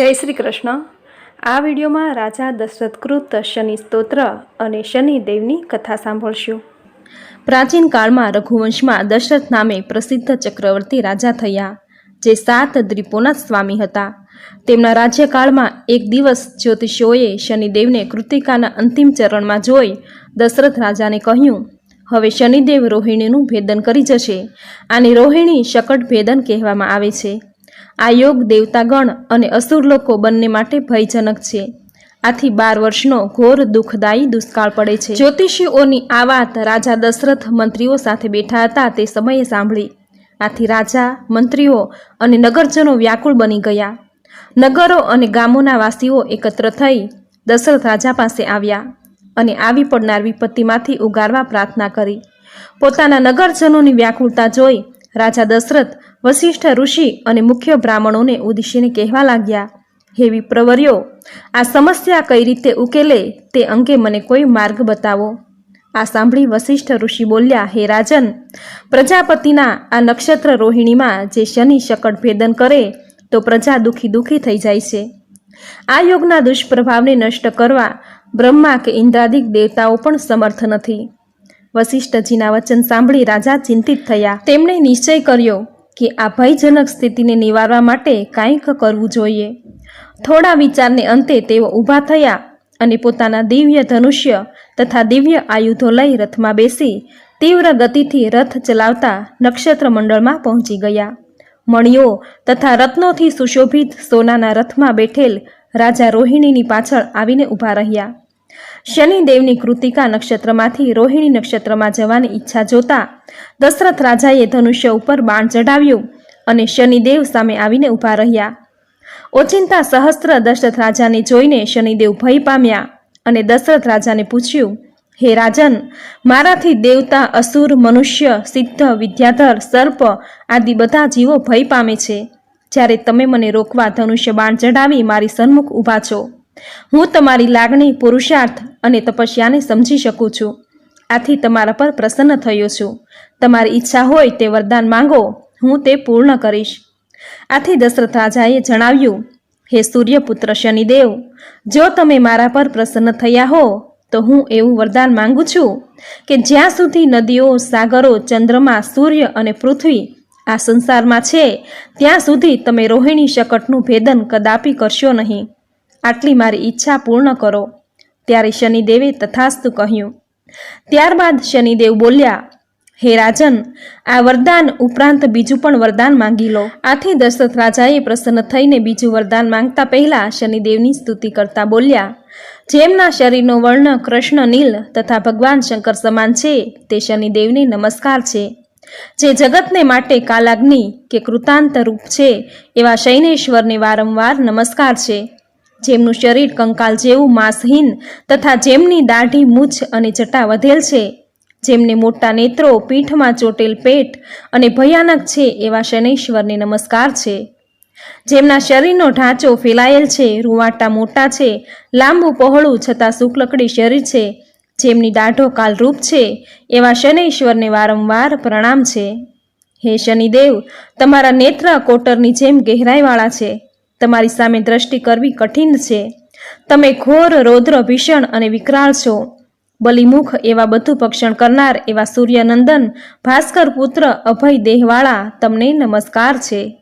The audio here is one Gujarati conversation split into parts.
જય શ્રી કૃષ્ણ. આ વિડીયોમાં રાજા દશરથકૃત શનિ સ્તોત્ર અને શનિદેવની કથા સાંભળશું. પ્રાચીન કાળમાં રઘુવંશમાં દશરથ નામે પ્રસિદ્ધ ચક્રવર્તી રાજા થયા, જે સાત દ્વીપોના સ્વામી હતા. તેમના રાજ્યકાળમાં એક દિવસ જ્યોતિષીઓએ શનિદેવને કૃતિકાના અંતિમ ચરણમાં જોઈ દશરથ રાજાને કહ્યું, હવે શનિદેવ રોહિણીનું ભેદન કરી જશે. આને રોહિણી શકટ ભેદન કહેવામાં આવે છે. આ યોગ દેવતાગણ અને અસુર લોકો બંને માટે ભયજનક છે. આથી બાર વર્ષનો ઘોર દુઃખદાયી દુષ્કાળ પડે છે. જ્યોતિષીઓની આ વાત રાજા દશરથ મંત્રીઓ સાથે બેઠા હતા તે સમયે સાંભળી. આથી રાજા, મંત્રીઓ અને નગરજનો વ્યાકુળ બની ગયા. નગરો અને ગામોના વાસીઓ એકત્ર થઈ દશરથ રાજા પાસે આવ્યા અને આવી પડનાર વિપત્તિમાંથી ઉગારવા પ્રાર્થના કરી. પોતાના નગરજનોની વ્યાકુળતા જોઈ રાજા દશરથ વશિષ્ઠ ઋષિ અને મુખ્ય બ્રાહ્મણોને ઉદ્દેશીને કહેવા લાગ્યા, હે વિપ્રવર્યો, આ સમસ્યા કઈ રીતે ઉકેલે તે અંગે મને કોઈ માર્ગ બતાવો. આ સાંભળી વશિષ્ઠ ઋષિ બોલ્યા, હે રાજન, પ્રજાપતિના આ નક્ષત્ર રોહિણીમાં જે શનિ શકટ ભેદન કરે, તો પ્રજા દુઃખી દુઃખી થઈ જાય છે. આ યોગના દુષ્પ્રભાવને નષ્ટ કરવા બ્રહ્મા કે ઇન્દ્રાદિક દેવતાઓ પણ સમર્થ નથી. વશિષ્ઠજીના વચન સાંભળી રાજા ચિંતિત થયા. તેમણે નિશ્ચય કર્યો કે આ ભયજનક સ્થિતિને નિવારવા માટે કાંઈક કરવું જોઈએ. થોડા વિચારને અંતે તેઓ ઊભા થયા અને પોતાના દિવ્ય ધનુષ્ય તથા દિવ્ય આયુધો લઈ રથમાં બેસી તીવ્ર ગતિથી રથ ચલાવતા નક્ષત્ર મંડળમાં પહોંચી ગયા. મણિયો તથા રત્નોથી સુશોભિત સોનાના રથમાં બેઠેલ રાજા રોહિણીની પાછળ આવીને ઊભા રહ્યા. શનિદેવની કૃતિકા નક્ષત્રમાંથી રોહિણી નક્ષત્રમાં જવાની ઈચ્છા જોતા દશરથ રાજાએ ધનુષ્ય ઉપર બાણ ચઢાવ્યું અને શનિદેવ સામે આવીને ઊભા રહ્યા. ઓચિંતા સહસ્ત્ર દશરથ રાજાને જોઈને શનિદેવ ભય પામ્યા અને દશરથ રાજાને પૂછ્યું, હે રાજન, મારાથી દેવતા, અસુર, મનુષ્ય, સિદ્ધ, વિદ્યાધર, સર્પ આદિ બધા જીવો ભય પામે છે. જ્યારે તમે મને રોકવા ધનુષ્ય બાણ ચઢાવી મારી સન્મુખ ઊભા છો હું તમારી લાગણી પુરુષાર્થ અને તપસ્યાને સમજી શકું છું. આથી તમારા પર પ્રસન્ન થયો છું. તમારી ઈચ્છા હોય તે વરદાન માંગો, હું તે પૂર્ણ કરીશ. આથી દશરથ રાજાએ જણાવ્યું, હે સૂર્યપુત્ર શનિદેવ, જો તમે મારા પર પ્રસન્ન થયા હો, તો હું એવું વરદાન માંગુ છું કે જ્યાં સુધી નદીઓ, સાગરો, ચંદ્રમા, સૂર્ય અને પૃથ્વી આ સંસારમાં છે, ત્યાં સુધી તમે રોહિણી શકટનું ભેદન કદાપી કરશો નહીં. આટલી મારી ઈચ્છા પૂર્ણ કરો. ત્યારે શનિદેવે તથાસ્તુ કહ્યું. ત્યારબાદ શનિદેવ બોલ્યા, હે રાજન, આ વરદાન ઉપરાંત બીજું પણ વરદાન માંગી લો. આથી દશરથ રાજાએ પ્રસન્ન થઈને બીજું વરદાન માંગતા પહેલા શનિદેવની સ્તુતિ કરતા બોલ્યા, જેમના શરીરનો વર્ણ કૃષ્ણ, નીલ તથા ભગવાન શંકર સમાન છે, તે શનિદેવને નમસ્કાર છે. જે જગતને માટે કાલાગ્નિ કે કૃતાંત રૂપ છે, એવા શૈનેશ્વરને વારંવાર નમસ્કાર છે. જેમનું શરીર કંકાલ જેવું માંસહીન તથા જેમની દાઢી મૂછ અને જટા વધેલ છે, જેમને મોટા નેત્રો, પીઠમાં ચોટેલ પેટ અને ભયાનક છે એવા શનૈશ્વરને નમસ્કાર છે. જેમના શરીરનો ઢાંચો ફેલાયેલ છે, રૂવાટા મોટા છે, લાંબુ પહોળું છતાં શુક્લકડી શરીર છે, જેમની દાઢો કાલરૂપ છે એવા શનૈશ્વરને વારંવાર પ્રણામ છે. હે શનિદેવ, તમારા નેત્ર કોટરની જેમ ગહેરાઈવાળા છે. તમારી સામે દ્રષ્ટિ કરવી કઠિન છે. તમે ઘોર રૌદ્ર ભીષણ અને વિકરાળ છો. બલિમુખ એવા બધું ભક્ષણ કરનાર એવા સૂર્યનંદન, ભાસ્કર પુત્ર, અભય દેહવાળા તમને નમસ્કાર છે.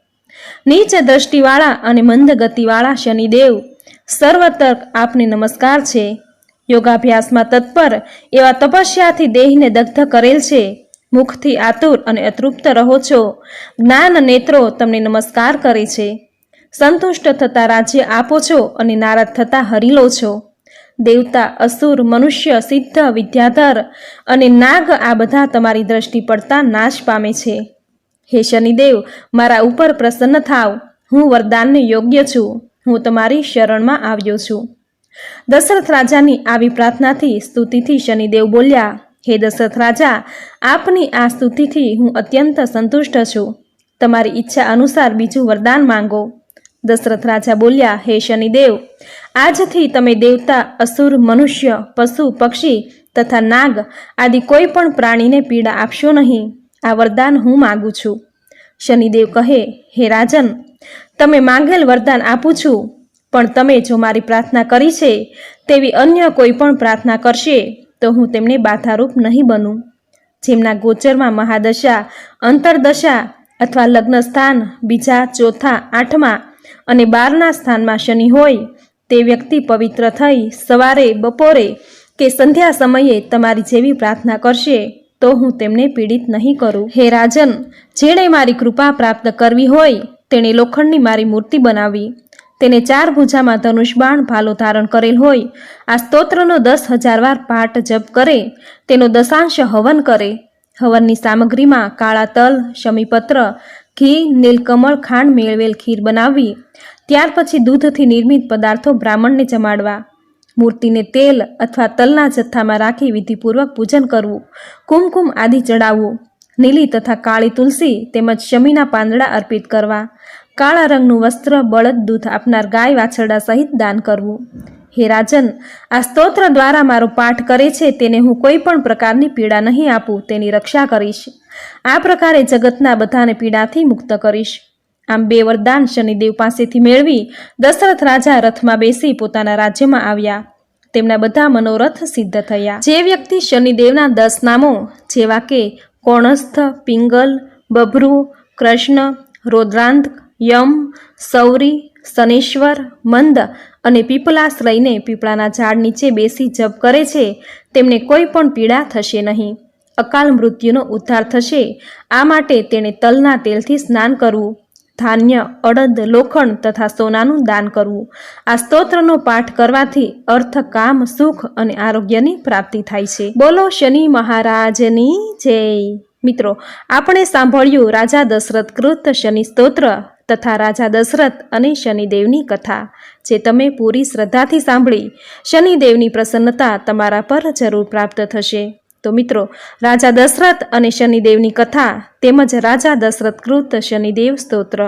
નીચ દ્રષ્ટિવાળા અને મંદ ગતિવાળા શનિદેવ સર્વતર આપને નમસ્કાર છે. યોગાભ્યાસમાં તત્પર એવા તપસ્યાથી દેહને દગ્ધ કરેલ છે. મુખથી આતુર અને અતૃપ્ત રહો છો. જ્ઞાન નેત્રો તમને નમસ્કાર કરે છે. સંતુષ્ટ થતા રાજ્ય આપો છો અને નારાજ થતા હરી લો છો. દેવતા, અસુર, મનુષ્ય, સિદ્ધ, વિદ્યાધર અને નાગ આ બધા તમારી દ્રષ્ટિ પડતા નાશ પામે છે. હે શનિદેવ, મારા ઉપર પ્રસન્ન થાવ. હું વરદાનને યોગ્ય છું. હું તમારી શરણમાં આવ્યો છું. દશરથ રાજાની આવી પ્રાર્થનાથી સ્તુતિથી શનિદેવ બોલ્યા, હે દશરથ રાજા, આપની આ સ્તુતિથી હું અત્યંત સંતુષ્ટ છું. તમારી ઈચ્છા અનુસાર બીજું વરદાન માંગો. દશરથ રાજા બોલ્યા, હે શનિદેવ, આજથી તમે દેવતા, અસુર, મનુષ્ય, પશુ, પક્ષી તથા નાગ આદિ કોઈ પણ પ્રાણીને પીડા આપશો નહીં. આ વરદાન હું માગું છું. શનિદેવ કહે, હે રાજન, તમે માંગેલ વરદાન આપું છું, પણ તમે જો મારી પ્રાર્થના કરી છે, તેવી અન્ય કોઈ પણ પ્રાર્થના કરશે, તો હું તેમને બાધારૂપ નહીં બનું. જેમના ગોચરમાં મહાદશા, અંતરદશા અથવા લગ્ન સ્થાન બીજા ચોથા આઠમા અને બારના સ્થાનમાં શનિ હોય તે વ્યક્તિ પવિત્ર થઈ સવારે, બપોરે કે સંધ્યા સમયે તમારી જેવી પ્રાર્થના કરશે, તો હું તેમને પીડિત નહીં કરું. હે રાજન, જેણે મારી કૃપા પ્રાપ્ત કરવી હોય, તેણે લોખંડની મારી મૂર્તિ બનાવી. તેને ચાર ભૂજામાં ધનુષ બાણ ભાલો ધારણ કરેલ હોય. આ સ્તોત્રનો દસ હજાર વાર પાઠ જપ કરે, તેનો દશાંશ હવન કરે. હવનની સામગ્રીમાં કાળા તલ, શમીપત્ર ઘી, નીલકમળ, ખાંડ, મેળવેલ ખીર બનાવવી. ત્યાર પછી દૂધથી નિર્મિત પદાર્થો બ્રાહ્મણને જમાડવા. મૂર્તિને તેલ અથવા તલના જથ્થામાં રાખી વિધિપૂર્વક પૂજન કરવું. કુમકુમ આદિ ચડાવવું. નીલી તથા કાળી તુલસી તેમજ શમીના પાંદડા અર્પિત કરવા. કાળા રંગનું વસ્ત્ર, બળદ દૂધ આપનાર ગાય વાછરડા સહિત દાન કરવું. હે રાજન, આ સ્તોત્ર દ્વારા મારો પાઠ કરે છે, તેને હું કોઈ પણ પ્રકારની પીડા નહીં આપું, તેની રક્ષા કરીશ. આ પ્રકારે જગતના બધાને પીડાથી મુક્ત કરીશ. આમ બે વરદાન શનિદેવ પાસેથી મેળવી દશરથ રાજા રથમાં બેસી પોતાના રાજ્યમાં આવ્યા. તેમના બધા મનોરથ સિદ્ધ થયા. જે વ્યક્તિ શનિદેવના દસ નામો, જેવા કે કોણસ્થ, પિંગલ, બભ્રુ, કૃષ્ણ, રોદ્રાંત, યમ, સૌરી શનેશ્વર, મંદ અને પીપલાસ લઈને પીપળાના ઝાડ નીચે બેસી જપ કરે છે, તેમને કોઈ પણ પીડા થશે નહીં. અકાલ મૃત્યુનો ઉદ્ધાર થશે. આ માટે તેણે તલના તેલથી સ્નાન કરવું, ધાન્ય, અડદ, લોખંડ તથા સોનાનું દાન કરવું. આ સ્તોત્રનો પાઠ કરવાથી અર્થ, કામ, સુખ અને આરોગ્યની પ્રાપ્તિ થાય છે. બોલો શનિ મહારાજની જય. મિત્રો, આપણે સાંભળ્યું રાજા દશરથ કૃત શનિ સ્તોત્ર. તથા રાજા દશરથ અને શનિદેવની કથા, જે તમે પૂરી શ્રદ્ધાથી સાંભળી, શનિદેવની પ્રસન્નતા તમારા પર જરૂર પ્રાપ્ત થશે. તો મિત્રો, રાજા દશરથ અને શનિદેવની કથા તેમજ રાજા દશરથ કૃત શનિદેવ સ્તોત્ર.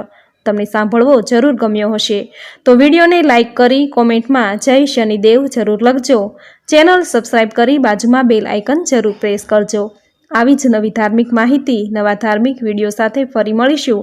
તમને સાંભળવો જરૂર ગમ્યો હશે. તો વિડીયોને લાઇક કરી કોમેન્ટમાં જય શનિદેવ જરૂર લખજો. ચેનલ સબસ્ક્રાઈબ કરી બાજુમાં બેલ આઇકન જરૂર પ્રેસ કરજો. આવી જ નવી ધાર્મિક માહિતી, નવા ધાર્મિક વીડિયો સાથે ફરી મળીશું.